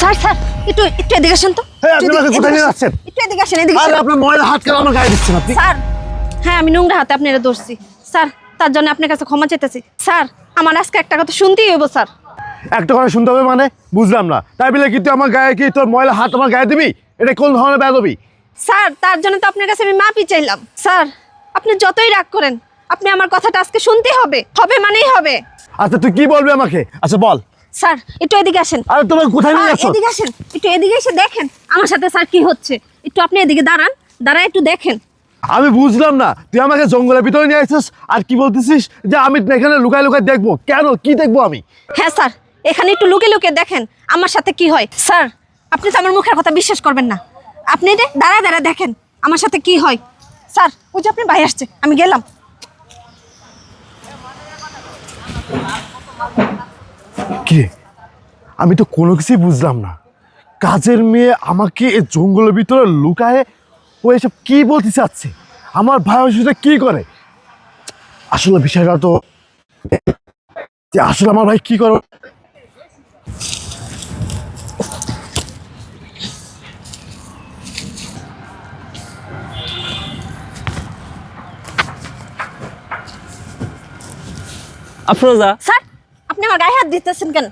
Sir sir একটু একটু এদিকে আসেন তো। হ্যাঁ, আপনি আমাকে কোথায় নিয়ে যাচ্ছেন? একটু এদিকে আসেন এদিকে আরে আপনার ময়লা হাত কেন আমার গায়ে দিচ্ছেন আপনি? স্যার হ্যাঁ আমি নোংরা হাতে আপনার ধরছি। স্যার তার জন্য আপনার কাছে ক্ষমা চাইতেছি। স্যার আমার আজকে একটা কথা শুনতেই হইব স্যার। একটা কথা শুনতে হবে মানে? বুঝলাম না। তাই বলে কি তুই আমার গায়ে কি তোর ময়লা হাত আমার গায়ে দিবি? এটা কোন ধরনের বেদবি স্যার তার জন্য তো আপনার কাছে আমি মাপি চাইলাম। স্যার আপনি যতই রাগ করেন আপনি আমার কথাটা আজকে শুনতেই হবে। হবে মানেই হবে। আচ্ছা তুই কি বলবি আমাকে? আচ্ছা বল। স্যার একটু এদিকে আসেন। আরে তোমার কোথায় নিয়ে যাচ্ছ এদিকে আসেন একটু এদিকে এসে দেখেন আমার সাথে স্যার কি হচ্ছে। একটু আপনি এদিকে দাঁড়ান দাঁড়ায় একটু দেখেন। আমি বুঝলাম না তুই আমাকে জঙ্গলের ভিতরে নিয়ে আসছিস আর কি বলতেছিস যে আমি এখানে লুকায় লুকায় দেখব। কেন? কি দেখব আমি? হ্যাঁ স্যার এখানে একটু লুকে লুকে দেখেন আমার সাথে কি হয়। স্যার আপনি তো আমার মুখের কথা বিশ্বাস করবেন না। আপনি রে দাঁড়ায় দাঁড়ায় দেখেন আমার সাথে কি হয়। স্যার ওই যে আপনি ভাই আসছে আমি গেলাম। কি আমি তো কোনো কিছুই বুঝলাম না। কাজের মেয়ে আমাকে এই জঙ্গলের ভিতরে লুকায় ও এসব কি বলতে চাচ্ছে? আমার ভাই ওর সাথে কি করে? আসলে বিষয়টা তো যে আসলে আমার ভাই কি করে? আফরোজা। স্যার? আপনি আমার গায়ে হাত দিতেছেন কেন?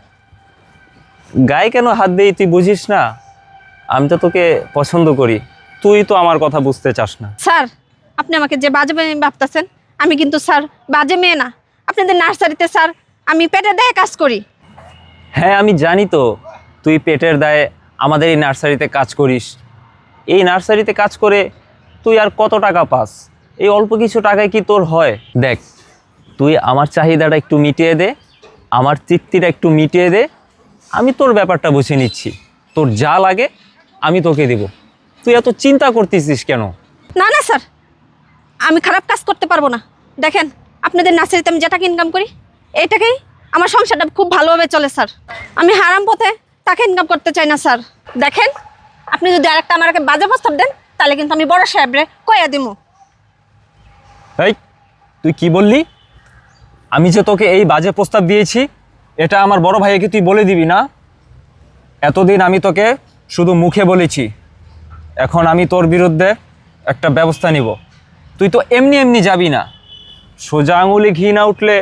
গায়ে কেন হাত দেই তুই বুঝিস না? আমি তো তোকে পছন্দ করি। তুই তো আমার কথা বুঝতে চাস না। স্যার আপনি আমাকে যে বাজে মেয়ে ভাবতেছেন আমি কিন্তু স্যার বাজে মেয়ে না। আপনাদের নার্সারিতে স্যার আমি পেটের দায়ে কাজ করি। হ্যাঁ আমি জানি তো। তুই পেটের দায়ে আমাদের এই নার্সারিতে কাজ করিস। এই নার্সারিতে কাজ করে তুই আর কত টাকা পাস? এই অল্প কিছু টাকায় কি তোর হয়? দেখ তুই আমার চাহিদাটা একটু মিটিয়ে দে। আমার তৃপ্তিটা একটু মিটিয়ে দে আমি তোর ব্যাপারটা বুঝে নিচ্ছি। তোর যা লাগে আমি তোকে দেব। তুই এত চিন্তা করতেছিস কেন? না না স্যার। আমি খারাপ কাজ করতে পারব না। দেখেন আপনাদের নার্সারিতে আমি যেটাকে ইনকাম করি এটাকেই আমার সংসারটা খুব ভালোভাবে চলে স্যার। আমি হারাম পথে তাকে ইনকাম করতে চাই না স্যার। দেখেন আপনি যদি আরেকটা আমাকে বাজে প্রস্তাব দেন তাহলে কিন্তু আমি বড় সাহেবরে কয়া দিমু। এই তুই কি বললি? আমি যে তোকে এই বাজে প্রস্তাব দিয়েছি, এটা আমার বড় ভাইকে তুই বলে দিবি না। এতদিন আমি তোকে শুধু মুখে বলেছি। এখন আমি তোর বিরুদ্ধে একটা ব্যবস্থা নিব। তুই তো এমনি এমনি যাবি না। সোজা আঙুলে ঘি না উঠলে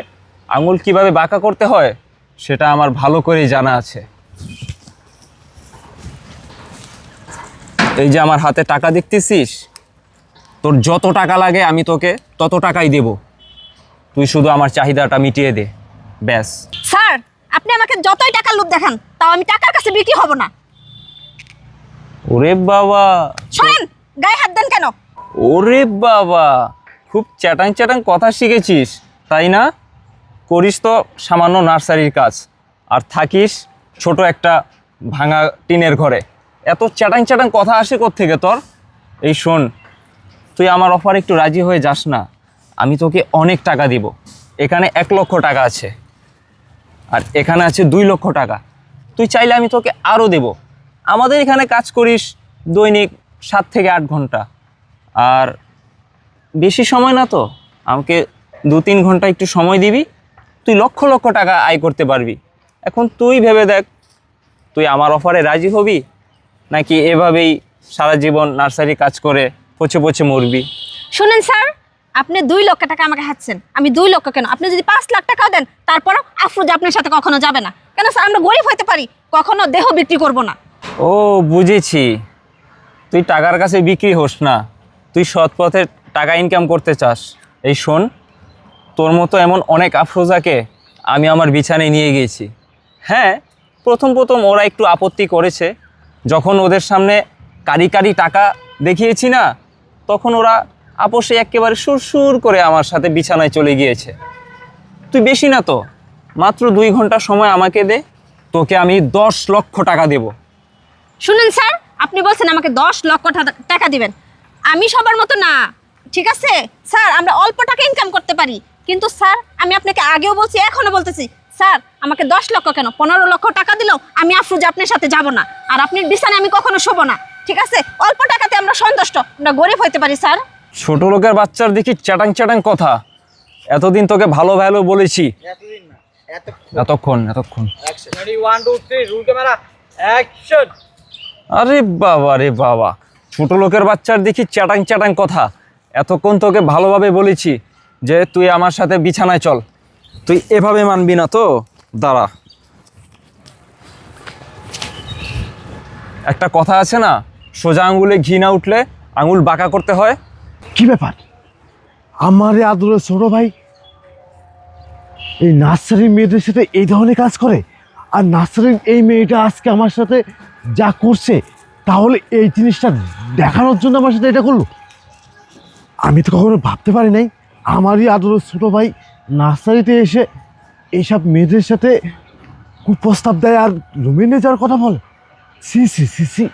আঙুল কীভাবে বাঁকা করতে হয়, সেটা আমার ভালো করেই জানা আছে। এই যে আমার হাতে টাকা দেখতেছিস, তোর যত টাকা লাগে আমি তোকে তত টাকাই দেব। তুই শুধু আমার চাহিদাটা মিটিয়ে দে। ব্যাস। স্যার আপনি আমাকে যতই টাকার লোভ দেখান তাও আমি টাকার কাছে বিক্রি হব না। ওরে বাবা। শোনেন গায়ে হাত দেন কেন? ওরে বাবা। খুব চ্যাটাং চ্যাটাং কথা শিখেছিস তাই না? করিস তো সামান্য নার্সারির কাজ। আর থাকিস ছোট একটা ভাঙা টিনের ঘরে। এত চ্যাটাং চ্যাটাং কথা আসে থেকে তোর? এই শোন তুই আমার অফার একটু রাজি হয়ে যাস না। আমি তোকে অনেক টাকা দিব। এখানে এক লক্ষ টাকা আছে। আর এখানে আছে দুই লক্ষ টাকা। তুই চাইলে আমি তোকে আরও দেব। আমাদের এখানে কাজ করিস দৈনিক সাত থেকে আট ঘণ্টা। আর বেশি সময় না তো? আমাকে দু তিন ঘণ্টা একটু সময় দিবি। তুই লক্ষ লক্ষ টাকা আয় করতে পারবি। এখন তুই ভেবে দেখ, তুই আমার অফারে রাজি হবি? নাকি এভাবেই সারা জীবন নার্সারি কাজ করে পচে পচে মরবি? শুনেন স্যার আপনি দুই লক্ষ টাকা আমাকে হাঁটছেন আমি দুই লক্ষ কেন? আপনি যদি পাঁচ লাখ টাকাও দেন, তারপরও আফরোজ আপনার সাথে কখনো যাবে না। কেন স্যার, আমরা গরিব হতে পারি, কখনো দেহ বিক্রি করব না। ও, বুঝেছি। তুই টাকার কাছে বিক্রি হোস না। তুই সৎ পথে টাকা ইনকাম করতে চাস। এই শোন, তোর মতো এমন অনেক আফরোজাকে আমি আমার বিছানায় নিয়ে গিয়েছি। হ্যাঁ প্রথম প্রথম ওরা একটু আপত্তি করেছে। যখন ওদের সামনে কারি কারি টাকা দেখিয়েছি না, তখন ওরা আপোষে একেবারে সুর করে আমার সাথে বিছানায় চলে গিয়েছে। তুই বেশি না তো, মাত্র দুই ঘণ্টা সময় আমাকে দে, তোকে আমি দশ লক্ষ টাকা দেবো। শুনেন স্যার, আপনি বলছেন আমাকে দশ লক্ষ টাকা দিবেন। আমি সবার মতো না, ঠিক আছে? স্যার, আমরা অল্প টাকা ইনকাম করতে পারি। কিন্তু স্যার, আমি আপনাকে আগেও বলছি এখনও বলতেছি, স্যার, আমাকে দশ লক্ষ কেন? পনেরো লক্ষ টাকা দিলেও আমি আফরুজ আপনার সাথে যাব না। আর আপনি বিছানায় আমি কখনো শোবো না, ঠিক আছে? অল্প টাকাতে আমরা সন্তুষ্ট, আমরা গরিব হইতে পারি, স্যার। ছোট লোকের বাচ্চার দেখি চ্যাটাং চ্যাটাং কথা। এতদিন তোকে ভালো ভালো বলেছি। এতক্ষণ। এতক্ষণ আরে বাবা রে বাবা। ছোট লোকের বাচ্চার দেখি চ্যাটাং চ্যাটাং কথা। এতক্ষণ তোকে ভালোভাবে বলেছি যে তুই আমার সাথে বিছানায় চল। তুই এভাবে মানবি না তো? দাঁড়া। একটা কথা আছে না সোজা আঙুলে ঘি না উঠলে আঙুল বাঁকা করতে হয়। কি ব্যাপার? আমার আদরের ছোট ভাই এই নার্সারির মেয়েদের সাথে এই ধরনের কাজ করে? আর নার্সারির এই মেয়েটা আজকে আমার সাথে যা করছে, তাহলে এই জিনিসটা দেখানোর জন্য আমার সাথে এটা করল? আমি তো কখনো ভাবতে পারি নাই, আমারই আদরের ছোট ভাই নার্সারিতে এসে এইসব মেয়েদের সাথে কুপ্রস্তাব দেয় আর রুমে নিয়ে যাওয়ার কথা বলে। সি সি সি সি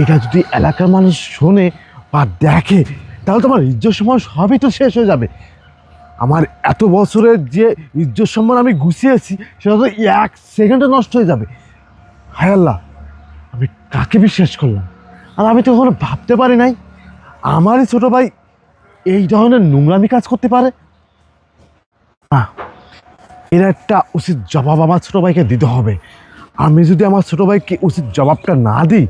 এটা যদি এলাকার মানুষ শোনে বা দেখে তাহলে তোমার ইজ্জত সম্মান সবই তো শেষ হয়ে যাবে। আমার এত বছরের যে ইজ্জত সম্মান আমি গুছিয়েছি, সেটা তো এক সেকেন্ডে নষ্ট হয়ে যাবে। হায় আল্লাহ, আমি কাকে বিশ্বাস করলাম? আর আমি তো কখনো ভাবতে পারি নাই, আমারই ছোট ভাই এই ধরনের নোংরামি কাজ করতে পারে। না, এর একটা উচিত জবাব আমার ছোট ভাইকে দিতে হবে। আমি যদি আমার ছোট ভাইকে উচিত জবাবটা না দিই,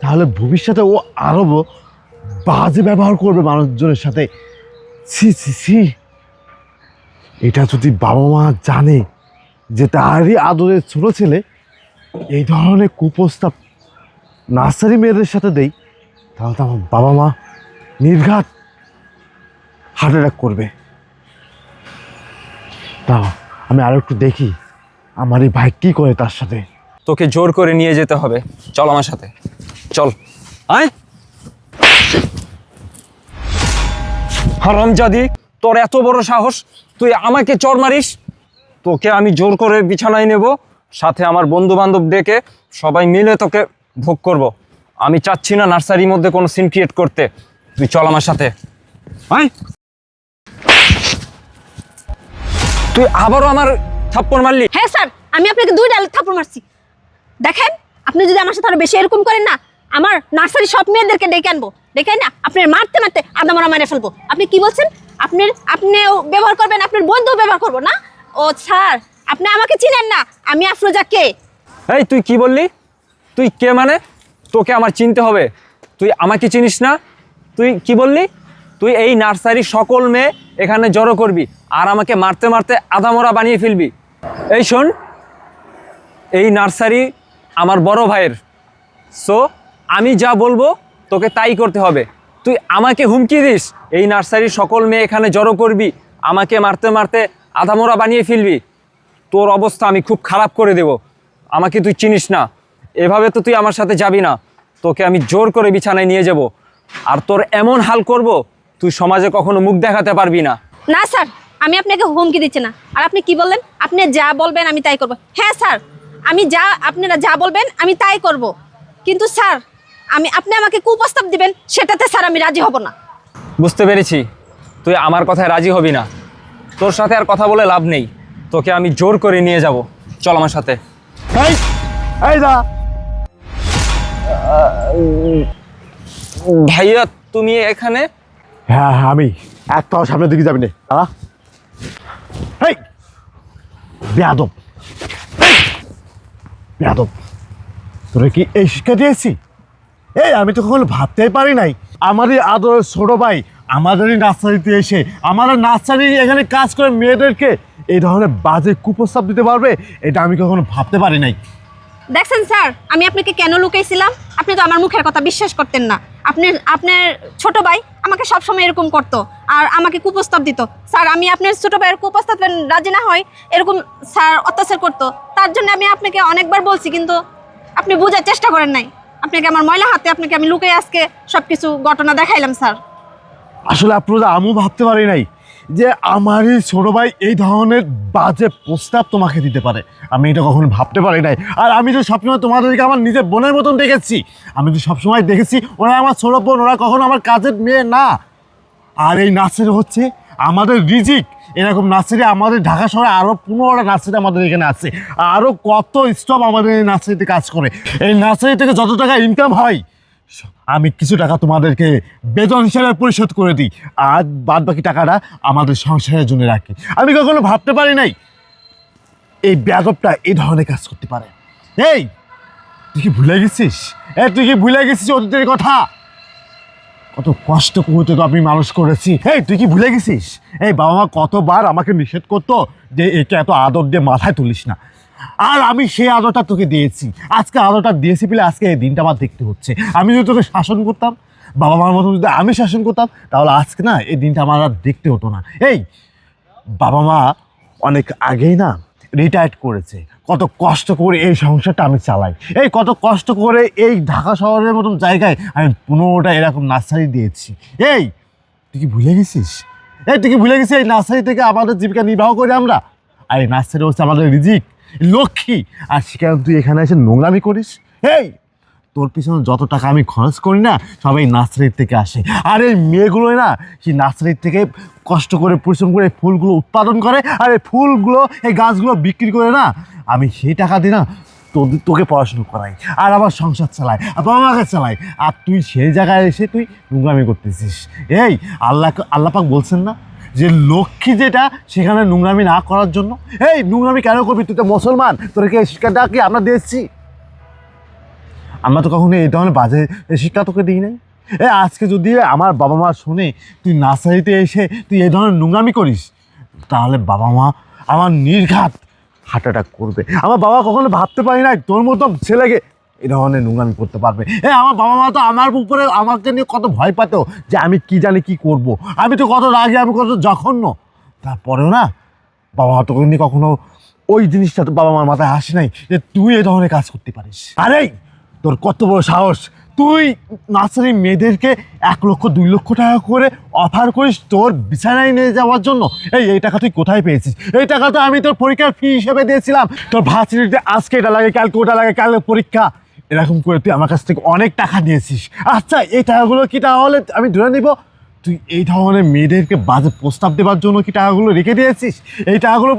তাহলে ভবিষ্যতে ও আরও বাজে ব্যবহার করবে মানুষজনের সাথে। ছি ছি এটা যদি বাবা মা জানে যে তারই আদরের ছোট ছেলে এই ধরনের কুপ্রস্তাব নার্সারি মেয়েদের সাথে দেই, তাহলে তো আমার বাবা মা নির্ঘাত হার্ট অ্যাটাক করবে। দাও আমি আরও একটু দেখি আমার এই ভাই কী করে তার সাথে। তোকে জোর করে নিয়ে যেতে হবে। চল আমার সাথে। চল। আয়! হারামজাদি তোর এত বড় সাহস, তুই আমাকে চর মারিস? তোকে আমি জোর করে বিছানায় নেব, সাথে আমার বন্ধু বান্ধব ডেকে সবাই মিলে তোকে ভোগ করব। আমি চাচ্ছি না নার্সারির মধ্যে কোনো সিন ক্রিয়েট করতে। তুই চল আমার সাথে। আয়। তুই আবারও আমার থাপ্পড় মারলি? হ্যাঁ স্যার, আমি আপনাকে দুই ডাল থাপড় মারছি। দেখেন, আপনি যদি আমার সাথে আরও বেশি এরকম করেন না আমার নার্সারি সব মেয়েদেরকে ডেকে আনব। ডেকে না আপনার মারতে মারতে আদামরা মেরে ফেলব। আপনি কি বলছেন? আপনার, আপনিও ব্যবহার করবেন, আপনার বন্ধুও ব্যবহার করব না? ও স্যার, আপনি আমাকে চিনেন না। আমি আফরোজা কে? এই, তুই কি বললি? তুই কে মানে? তোকে আমার চিনতে হবে। তুই আমাকে চিনিস না? তুই কি বললি? তুই এই নার্সারির সকল মেয়ে এখানে জড়ো করবি আর আমাকে মারতে মারতে আদামরা বানিয়ে ফেলবি। এই শোন, এই নার্সারি আমার বড় ভাইয়ের। সো আমি যা বলব তোকে তাই করতে হবে। তুই আমাকে হুমকি দিস, এই নার্সারির সকল মেয়ে এখানে জড়ো করবি, আমাকে মারতে মারতে আধামরা বানিয়ে ফেলবি। তোর অবস্থা আমি খুব খারাপ করে দেব, আমাকে তুই চিনিস না। এভাবে তো তুই আমার সাথে যাবি না। তোকে আমি জোর করে বিছানায় নিয়ে যাব। আর তোর এমন হাল করব, তুই সমাজে কখনো মুখ দেখাতে পারবি না। না, স্যার, আমি আপনাকে হুমকি দিচ্ছি না। আর আপনি কি বললেন? আপনি যা বলবেন আমি তাই করব। হ্যাঁ স্যার, আমি যা, আপনারা যা বলবেন আমি তাই করব। কিন্তু, স্যার আমি আপনি আমাকে কুপ্রস্তাব দিবেন সেটাতে স্যার আমি রাজি হব না। বুঝতে পেরেছি। তুই আমার কথায় রাজি হবি না। তোর সাথে আর কথা বলে লাভ নেই। তোকে আমি জোর করে নিয়ে যাব। চল আমার সাথে। এই এই ভাইয়া তুমি এখানে? হ্যাঁ হ্যাঁ আমি। এক পাও সামনের দিকে যাবি না। বেয়াদব। বেয়াদব। তোরা কি এই শিক্ষা দিয়েছি? এই, আমি তো কখনো ভাবতেই পারি নাই। আমারই আদরের ছোট ভাই আমাদেরই নার্সারিতে এসে আমাদের নার্সারি এখানে কাজ করে মেয়েদেরকে এই ধরনের বাজে কুপ্রস্তাব দিতে পারবে, এটা আমি কখনো ভাবতে পারি নাই। দেখছেন স্যার, আমি আপনাকে কেন লুকাইছিলাম? আপনি তো আমার মুখের কথা বিশ্বাস করতেন না। আপনি আপনার ছোট ভাই আমাকে সবসময় এরকম করতো আর আমাকে কুপ্রস্তাব দিত। স্যার, আমি আপনার ছোট ভাইয়ের কুপ্রস্তাব রাজি না হয় এরকম স্যার অত্যাচার করতো। তার জন্য আমি আপনাকে অনেকবার বলছি, কিন্তু আপনি বোঝার চেষ্টা করেন নাই। আপনাকে আমার ময়লা হাতে, আপনাকে আমি লুকিয়ে আজকে সব কিছু ঘটনা দেখাইলাম, স্যার। আসলে আপনারা আমিও ভাবতে পারি নাই যে আমারই ছোট ভাই এই ধরনের বাজে প্রস্তাব তোমাকে দিতে পারে। আমি এটা কখনো ভাবতে পারি নাই। আর আমি তো সবসময় তোমাদেরকে আমার নিজের বোনের মতন দেখেছি। আমি তো সবসময় দেখেছি ওরা আমার ছোট বোন, ওরা কখনো আমার কাজের মেয়ে না। আর এই নাচের হচ্ছে আমাদের রিজিক। এরকম নার্সারি আমাদের ঢাকা শহরে আরও পনেরোটা নার্সারি আমাদের এখানে আছে। আরও কত স্টপ আমাদের এই নার্সারিতে কাজ করে। এই নার্সারি থেকে যত টাকা ইনকাম হয়, আমি কিছু টাকা তোমাদেরকে বেতন হিসাবে পরিশোধ করে দিই। আর বাদ বাকি টাকাটা আমাদের সংসারের জন্য রাখি। আমি কখনো ভাবতে পারি নাই, এই ব্যাগপটা এই ধরনের কাজ করতে পারে। এই, তুই কি ভুলে গেছিস? এ তুই কি ভুলে গেছিস অতীতের কথা? কত কষ্ট করে তো আমি মানুষ করেছি। এই, তুই কি ভুলে গেছিস? এই, বাবা মা কতবার আমাকে নিষেধ করতো যে একে এত আদর দিয়ে মাথায় তুলিস না। আর আমি সেই আদরটা তোকে দিয়েছি। আজকে আদরটা দিয়েছি বলে আজকে এই দিনটা আমার দেখতে হচ্ছে। আমি যদি তোকে শাসন করতাম, বাবা মার মতো যদি আমি শাসন করতাম, তাহলে আজকে না এই দিনটা আমার আর দেখতে হতো না। এই, বাবা মা অনেক আগেই না রিটায়ার্ড করেছে। কত কষ্ট করে এই সংসারটা আমি চালাই। এই কত কষ্ট করে এই ঢাকা শহরের মতন জায়গায় আমি পনেরোটা এরকম নার্সারি দিয়েছি। এই, তুই কি ভুলে গেছিস? এই, তুই কি ভুলে গেছিস এই নার্সারি থেকে আমাদের জীবিকা নির্বাহ করি আমরা? আর এই নার্সারি হচ্ছে আমাদের রিজিক, লক্ষ্মী। আর সেখানে তুই এখানে এসে নোংরামি করিস? এই তোর পিছনে যত টাকা আমি খরচ করি না, সবাই নার্সারির থেকে আসে। আর এই মেয়েগুলো না, সেই নার্সারির থেকে কষ্ট করে, পরিশ্রম করে ফুলগুলো উৎপাদন করে, আর এই ফুলগুলো, এই গাছগুলো বিক্রি করে না, আমি সেই টাকা দিই না তোদের তোকে পড়াশুনো করাই, আর আমার সংসার চালাই, আর বাবা মাকে চালাই। আর তুই সেই জায়গায় এসে তুই নোংরামি করতেছিস। এই আল্লাহ আল্লাপাক বলছেন না যে লক্ষ্মী যেটা, সেখানে নোংরামি না করার জন্য। এই, নোংরামি কেন করবি? তুই তো মুসলমান, তোদেরকে এই শিক্ষাটা কি আমরা দিয়েছি? আমরা তো কখনো এই ধরনের বাজে শিক্ষা তোকে দিই নাই? এ, আজকে যদি আমার বাবা মা শুনে, তুই নার্সারিতে এসে তুই এই ধরনের নোংরামি করিস, তাহলে বাবা মা আমার নির্ঘাত হার্ট অ্যাটাক করবে। আমার বাবা কখনো ভাবতে পারি না তোর মতো ছেলেকে এই ধরনের নোংরামি করতে পারবে। এ, আমার বাবা মা তো আমার উপরে আমাকে নিয়ে কত ভয় পেত যে আমি কি জানি কি করব। আমি তো কত রাগে, আমি কত জঘন্য। তারপরেও না, বাবা মা তোকে নিয়ে কখনো ওই জিনিসটা তো বাবা মার মাথায় আসে নাই যে তুই এই ধরনের কাজ করতে পারিস। আরে তোর কত বড় সাহস? তুই নার্সারি মেয়েদেরকে এক লক্ষ, দুই লক্ষ টাকা করে অফার করিস তোর বিছানায় নিয়ে যাওয়ার জন্য। এই এই টাকা তুই কোথায় পেয়েছিস? এই টাকা তো আমি তোর পরীক্ষার ফি হিসেবে দিয়েছিলাম। তোর ভার্সিটিতে আজকে এটা লাগে, কালকে ওটা লাগে, কালকে পরীক্ষা। এরকম করে তুই আমার কাছ থেকে অনেক টাকা নিয়েছিস। আচ্ছা এই টাকাগুলো কি তাহলে আমি ধরে নিব? তুই এই ধরনের মেয়েদেরকে বাজে প্রস্তাব দেওয়ার জন্য কি টাকাগুলো রেখে দিয়েছিস? এই টাকাগুলো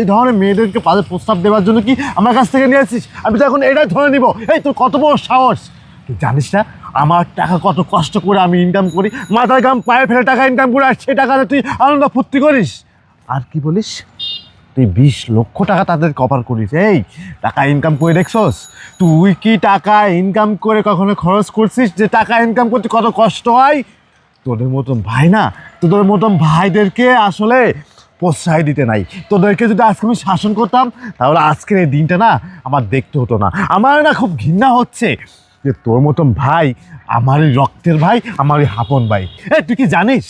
এই ধরনের মেয়েদেরকে বাজে প্রস্তাব দেওয়ার জন্য কি আমার কাছ থেকে নিয়েছিস? আমি তো এখন এটাই ধরে নিব। এই তোর কত বড় সাহস? তুই জানিস না, আমার টাকা কত কষ্ট করে আমি ইনকাম করি মাথায় গাম পায়ে ফেলে টাকা ইনকাম করে, আর সেই টাকাতে তুই আনন্দ ফুর্তি করিস। আর কি বলিস? তুই বিশ লক্ষ টাকা তাদের কভার করিস। এই, টাকা ইনকাম করে দেখছস? তুই কি টাকা ইনকাম করে কখনো খরচ করছিস? যে টাকা ইনকাম করতে কত কষ্ট হয়? তোদের মতন ভাই না, তোদের মতন ভাইদেরকে আসলে প্রশ্রয় দিতে নাই। তোদেরকে যদি আজকে আমি শাসন করতাম, তাহলে আজকের এই দিনটা না আমার দেখতে হতো না। আমার না খুব ঘৃণা হচ্ছে যে তোর মতন ভাই, আমারই রক্তের ভাই, আমারই হাপন ভাই। এই, তুই কি জানিস?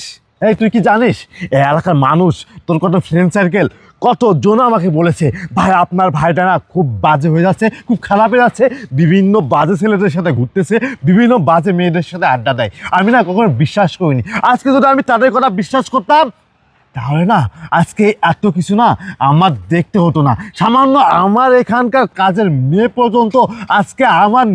এই, তুই কি জানিস? এই এলাকার মানুষ, তোর কত ফ্রেন্ড সার্কেল কতজন আমাকে বলেছে, ভাই, আপনার ভাইটা না খুব বাজে হয়ে যাচ্ছে, খুব খারাপ হয়ে যাচ্ছে। বিভিন্ন বাজে ছেলেদের সাথে ঘুরতেছে, বিভিন্ন বাজে মেয়েদের সাথে আড্ডা দেয়। আমি না কখনো বিশ্বাস করিনি। আজকে যদি আমি তাদের কথা বিশ্বাস করতাম, তাহলে না, আজকে এত কিছু না আমার দেখতে হতো না। সামান্য আমার এখানকার কাজের মেয়ে পর্যন্ত আজকে আমার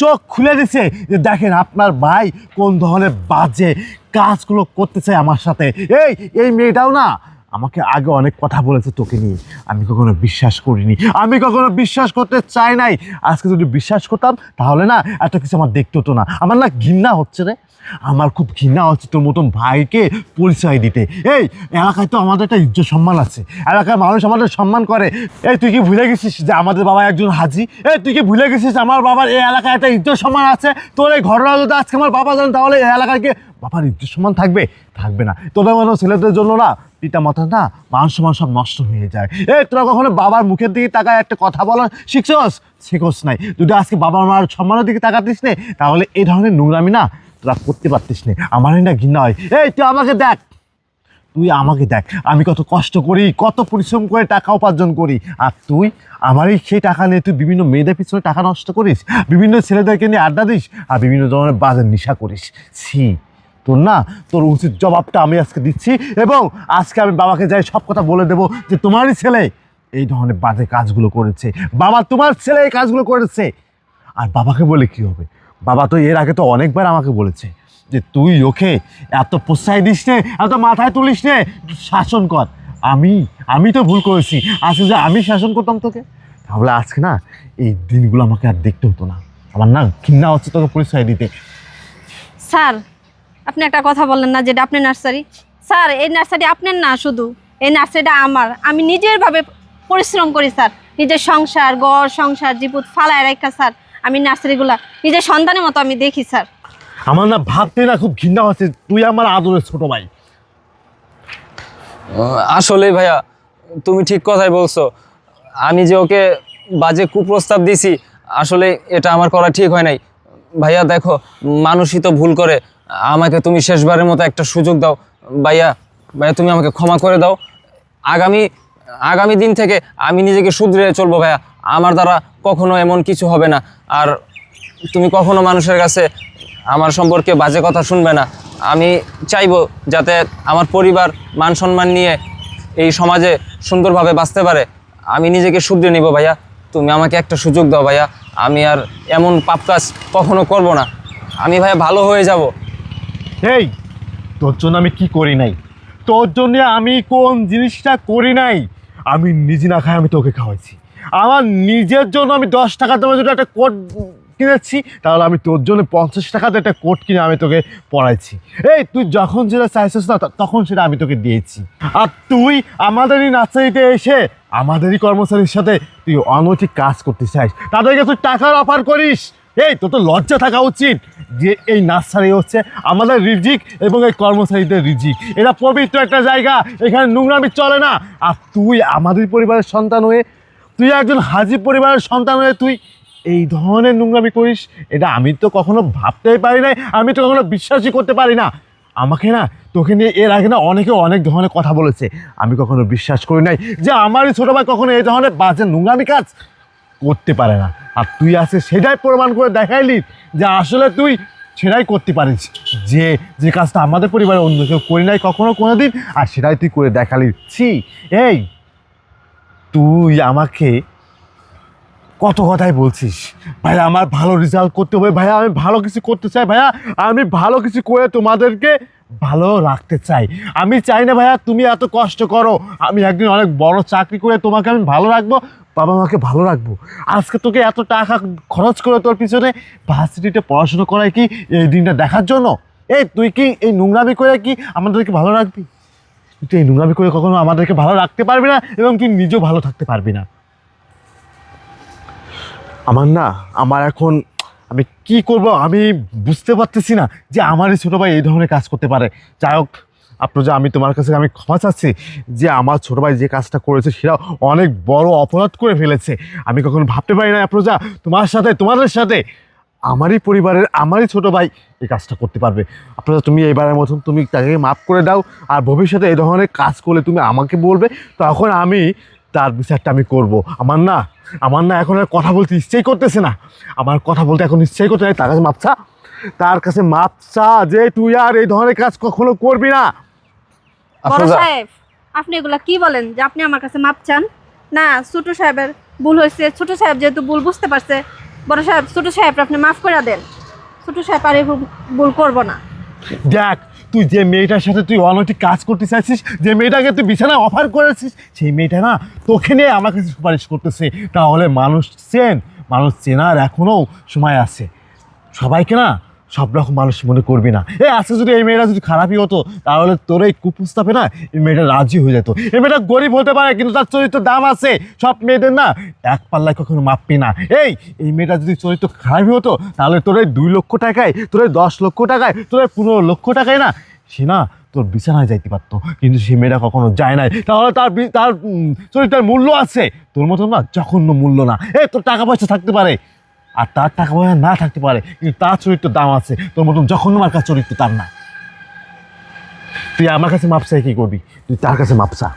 চোখ খুলে দিছে যে, দেখেন, আপনার ভাই কোন ধরনের বাজে কাজগুলো করতে চায় আমার সাথে। এই এই মেয়েটাও না আমাকে আগে অনেক কথা বলেছে তোকে নিয়ে। আমি কখনো বিশ্বাস করিনি। আমি কখনো বিশ্বাস করতে চাই নাই। আজকে যদি বিশ্বাস করতাম, তাহলে না, এত কিছু আমার দেখতে হতো না। আমার না ঘৃণা হচ্ছে রে। আমার খুব ঘৃণা হচ্ছে তোর মতন ভাইকে পরিচয় দিতে। এই, এলাকায় তো আমাদের একটা ইজ্জত সম্মান আছে। এলাকার মানুষ আমাদের সম্মান করে। এই, তুই কি ভুলে গেছিস যে আমাদের বাবা একজন হাজি? এই, তুই কি ভুলে গেছিস আমার বাবার এই এলাকায় একটা ইজ্জত সম্মান আছে? তোর এই ঘটনা যদি আজকে আমার বাবা জান, তাহলে এই এলাকায় কি বাবার ইজ্জত সম্মান থাকবে? থাকবে না। তোদের মতো ছেলেদের জন্য না পিতা মাতা না মান সম্মান সব নষ্ট হয়ে যায়। এ, তোরা কখনো বাবার মুখের দিকে তাকায় একটা কথা বলা শিখছস? শেখোস নাই। যদি আজকে বাবা মার সম্মানের দিকে তাকাতিস নে, তাহলে এই ধরনের নোংরামি না তোরা করতে পারতিস নে। আমারই না ঘৃণা হয়। এই, তুই আমাকে দেখ। তুই আমাকে দেখ। আমি কত কষ্ট করি, কত পরিশ্রম করে টাকা উপার্জন করি। আর তুই আমারই সেই টাকা নিয়ে তুই বিভিন্ন মেয়েদের পিছনে টাকা নষ্ট করিস, বিভিন্ন ছেলেদেরকে নিয়ে আড্ডা দিস, আর বিভিন্ন ধরনের বাজার নেশা করিস। ছি। তোর না, তোর উচিত জবাবটা আমি আজকে দিচ্ছি এবং আজকে আমি বাবাকে যাই সব কথা বলে দেবো যে তোমারই ছেলে এই ধরনের বাজে কাজগুলো করেছে। বাবা, তোমার ছেলে এই কাজগুলো করেছে। আর বাবাকে বলে কি হবে? বাবা তো এর আগে তো অনেকবার আমাকে বলেছে যে তুই ওকে এত প্রশ্রয় দিস নে, এত মাথায় তুলিস নে শাসন কর। আমি আমি তো ভুল করেছি। আজকে যে, আমি শাসন করতাম তোকে? তাহলে আজকে না, এই দিনগুলো আমাকে আর দেখতে হতো না। আমার না ঘৃণা হচ্ছে তোকে পরিচয় দিতে। স্যার আপনি একটা কথা বললেন না যেটা আপনি নার্সারি। স্যার এই নার্সারি আপনার না শুধু। এই নার্সারিটা আমার। আমি নিজের ভাবে পরিশ্রম করি স্যার। নিজের সংসার গড় সংসার জীবুত ফালায় রেখা স্যার। আমি নার্সারিগুলা নিজের সন্তানের মতো আমি দেখি স্যার। আমার না ভাবতে না খুব ঘৃণা হচ্ছে। তুই আমার আদরের ছোট ভাই। আসলে ভাইয়া তুমি ঠিক কথাই বলছো। আমি যে ওকে বাজে কুপ্রস্তাব দিছি আসলে এটা আমার করা ঠিক হয় নাই। ভাইয়া দেখো মানুষই তো ভুল করে। আমাকে তুমি শেষবারের মতো একটা সুযোগ দাও। ভাইয়া ভাইয়া, তুমি আমাকে ক্ষমা করে দাও। আগামী আগামী দিন থেকে আমি নিজেকে শুধরে চলবো ভাইয়া। আমার দ্বারা কখনো এমন কিছু হবে না। আর তুমি কখনো মানুষের কাছে আমার সম্পর্কে বাজে কথা শুনবে না। আমি চাইব যাতে আমার পরিবার মান সম্মান নিয়ে এই সমাজে সুন্দরভাবে বাঁচতে পারে। আমি নিজেকে শুধরে নিব ভাইয়া। তুমি আমাকে একটা সুযোগ দাও ভাইয়া। আমি আর এমন পাপ কাজ কখনো করব না। আমি ভাইয়া ভালো হয়ে যাব। এই তোর জন্য আমি কি করি নাই? তোর জন্য আমি কোন জিনিসটা করি নাই? আমি নিজে না খাই আমি তোকে খাওয়াইছি। আমার নিজের জন্য আমি দশ টাকা দামের জন্য একটা কোট কিনেছি, তাহলে আমি তোর জন্য পঞ্চাশ টাকাতে একটা কোট কিনে আমি তোকে পড়াইছি। এই, তুই যখন যেটা চাইছিস না তখন সেটা আমি তোকে দিয়েছি। আর তুই আমাদেরই নার্সারিতে এসে, আমাদেরই কর্মচারীর সাথে তুই অনৈতিক কাজ করতে চাইস তাদেরকে তুই টাকার অফার করিস। এই, তোর তো লজ্জা থাকা উচিত যে এই নার্সারি হচ্ছে আমাদের রিজিক এবং এই কর্মচারীদের রিজিক। এটা পবিত্র একটা জায়গা, এখানে নোংরামি চলে না। আর তুই আমাদের পরিবারের সন্তান হয়ে, তুই একজন হাজি পরিবারের সন্তান হয়ে তুই এই ধরনের নোংরামি করিস, এটা আমি তো কখনো ভাবতেই পারি নাই, আমি তো কখনো বিশ্বাসই করতে পারি না। আমাকে না, তোকে নিয়ে এর আগে না অনেকে অনেক ধরনের কথা বলেছে। আমি কখনো বিশ্বাস করি নাই যে আমারই ছোটো ভাই কখনো এই ধরনের বাজে নোংরামি কাজ করতে পারে না। আর তুই আছে সেটাই প্রমাণ করে দেখাইলি যে আসলে তুই সেটাই করতে পারিস। যে যে কাজটা আমাদের পরিবারে অন্য কেউ করি নাই কখনো কোনো দিন আর সেটাই তুই করে দেখালি। ছি, এই, তুই আমাকে কত কথাই বলছিস। ভাইয়া, আমার ভালো রেজাল্ট করতে হবে। ভাইয়া, আমি ভালো কিছু করতে চাই। ভাইয়া, আমি ভালো কিছু করে তোমাদেরকে ভালো রাখতে চাই। আমি চাই না, ভাইয়া, তুমি এত কষ্ট করো। আমি একদিন অনেক বড় চাকরি করে তোমাকে আমি ভালো রাখব। বাবা মাকে ভালো রাখব। আজকে তোকে এত টাকা খরচ করে তোর পিছনে ভার্সিটিতে পড়াশোনা করায় কি এই দিনটা দেখার জন্য? এই, তুই কি এই নোংরামি করে কি আমাদেরকে ভালো রাখবি? তুই এই নোংরামি করে কখনো আমাদেরকে ভালো রাখতে পারবি না এবং তুই নিজেও ভালো থাকতে পারবি না। আমার না, আমার এখন আমি কি করব আমি বুঝতে পারতেছি না যে আমারই ছোটো ভাই এই ধরনের কাজ করতে পারে। যাই হোক আপনার আমি তোমার কাছে আমি ক্ষমা চাচ্ছি যে আমার ছোটো ভাই যে কাজটা করেছে সেটা অনেক বড় অপরাধ করে ফেলেছে। আমি কখনো ভাবতে পারি না প্রজা তোমার সাথে, তোমাদের সাথে। আমারই পরিবারের, আমারই ছোট ভাই এই কাজটা করতে পারবে। আপনারা তুমি এবারের মতন তুমি তাকে মাফ করে দাও আর ভবিষ্যতে এই ধরনের কাজ করলে তুমি আমাকে বলবে, তখন আমি তার বিচারটা আমি করব। আমার না আমার না এখন আর কথা বলতে ইচ্ছেই করতেছে না। আমার কথা বলতে এখন ইচ্ছেই করতে নাই, তার কাছে মাপছা তার কাছে মাপছা যে তুই আর এই ধরনের কাজ কখনো করবি না। বড় সাহেব আপনি এগুলা কি বলেন যে আপনি আমার কাছে মাপ চান? না ছোট সাহেবের ভুল হয়েছে। ছোট সাহেব যেহেতু ভুল বুঝতে পারছে বড় সাহেব ছোট সাহেব আপনি মাফ করে দেন। ছোট সাহেব আর ভুল- করব না। দেখ তুই যে মেয়েটার সাথে তুই অনৈতিক কাজ করতে চাইছিস যে মেয়েটাকে তুই বিছানায় অফার করেছিস সেই মেয়েটা না তোকে নিয়ে আমার কাছে সুপারিশ করতেছে। তাহলে মানুষ চেন মানুষ চেনার এখনও সময় আছে। সবাইকে না সব রকম মানুষ মনে করবি না। এ, আজকে যদি এই মেয়েটা যদি খারাপই হতো, তাহলে তোর এই কুপ্রস্তাবে না এই মেয়েটা রাজি হয়ে যেত। এই মেয়েটা গরিব হতে পারে, কিন্তু তার চরিত্র দাম আছে। সব মেয়েদের না এক পাল্লায় কখনো মাপবি না। এই এই মেয়েটা যদি চরিত্র খারাপই হতো, তাহলে তোর এই দুই লক্ষ টাকায়, তোর এই দশ লক্ষ টাকায়, তোর এই পনেরো লক্ষ টাকায় না সে না তোর বিছানায় যাইতে পারতো। কিন্তু সে মেয়েটা কখনো যায় নাই। তাহলে তার তার চরিত্রের মূল্য আছে। তোর মতো না জঘন্য মূল্য না। এ, তোর টাকা পয়সা থাকতে পারে। আর তার টাকা পয়সা না থাকতে পারে কিন্তু তার চরিত্রের দাম আছে। তোর মতন জঘন্য মার্কার চরিত্র তার না তুই আমার কাছে মাপসাই কি করবি? তুই তার কাছে মাপসা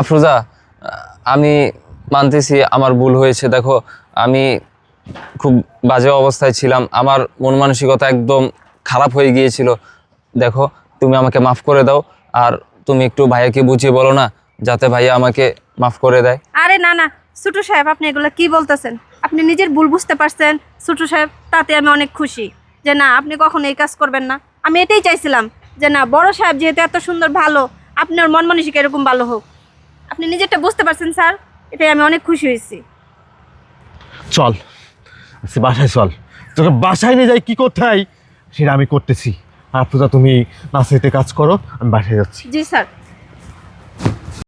আফরোজা আমি মানতেছি আমার ভুল হয়েছে। দেখো আমি খুব বাজে অবস্থায় ছিলাম। আমার মন মানসিকতা একদম খারাপ হয়ে গিয়েছিল। দেখো তুমি আমাকে মাফ করে দাও আর তুমি একটু ভাইয়াকে বুঝিয়ে বলো না যাতে ভাইয়া আমাকে মাফ করে দেয়। আরে না না ছোট সাহেব আপনি এগুলো কি বলতেছেন? আপনি নিজের ভুল বুঝতে পারছেন। ছোট সাহেব তাতে আমি অনেক খুশি যে না আপনি কখনো এই কাজ করবেন না। আমি এটাই চাইছিলাম যে না বড় সাহেব যেহেতু এত সুন্দর ভালো আপনার মন মানসিক এরকম ভালো হোক। আপনি নিজেরটা বুঝতে পারছেন স্যার? এটাই আমি অনেক খুশি হয়েছি। চল আজকে বাসায় চল। তোকে বাসায় নিয়ে যাই কী কোথায় সেটা আমি করতেছি। আর পূজা তুমি নার্সারিতে কাজ করো আমি বাসায় যাচ্ছি। জি স্যার।